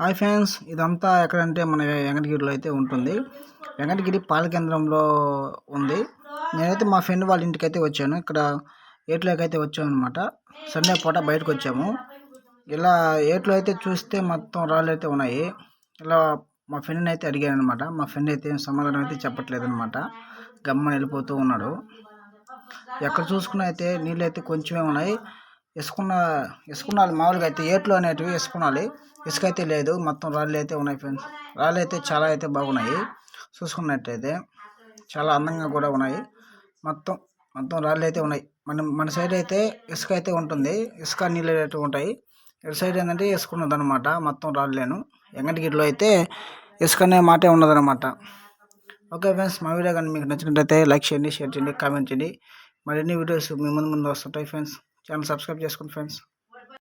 Hi fans ఇదంతా ఎక్కడంటే మన వెంకటగిరిలో అయితే ఉంటుంది. వెంకటగిరి పాల కేంద్రంలో ఉంది. నేనైతే మా ఫ్రెండ్ వాళ్ళ ఇంటికి అయితే వచ్చాను. ఇక్కడ ఏట్లోకి అయితే వచ్చాను అనమాట సండే పూట బయటకు వచ్చాము. ఇలా ఏట్లో అయితే చూస్తే మొత్తం రాళ్ళు అయితే ఉన్నాయి. ఇలా మా ఫ్రెండ్ని అయితే అడిగాను అనమాట మా ఫ్రెండ్ అయితే సమాధానం అయితే చెప్పట్లేదు అనమాట గమ్మని వెళ్ళిపోతూ ఉన్నాడు. ఎక్కడ చూసుకున్నా అయితే నీళ్ళు అయితే కొంచెమే ఉన్నాయి. ఇసుకున్న ఇసుకున్నాలి మామూలుగా అయితే ఏట్లు అనేటివి ఇసుకున్నాలి. ఇసుక అయితే లేదు మొత్తం రాళ్ళు అయితే ఉన్నాయి ఫ్రెండ్స్. రాళ్ళు అయితే చాలా అయితే బాగున్నాయి. చూసుకున్నట్టయితే చాలా అందంగా కూడా ఉన్నాయి. మొత్తం మొత్తం రాళ్ళు అయితే ఉన్నాయి. మన మన సైడ్ అయితే ఇసుక అయితే ఉంటుంది. ఇసుక నీళ్ళు అయితే ఉంటాయి. ఇటు సైడ్ ఏంటంటే వేసుకున్నది అనమాట మొత్తం రాళ్ళేను. ఎంగటిగిరిలో అయితే ఇసుక అనే మాటే ఉన్నదనమాట ఓకే ఫ్రెండ్స్ మా వీడియో కానీ మీకు నచ్చినట్లయితే లైక్ చేయండి షేర్ చేయండి కామెంట్ చేయండి. మరిన్ని వీడియోస్ మీ ముందు ముందు వస్తుంటాయి ఫ్రెండ్స్. ఛానల్ సబ్స్క్రైబ్ చేసుకోండి ఫ్రెండ్స్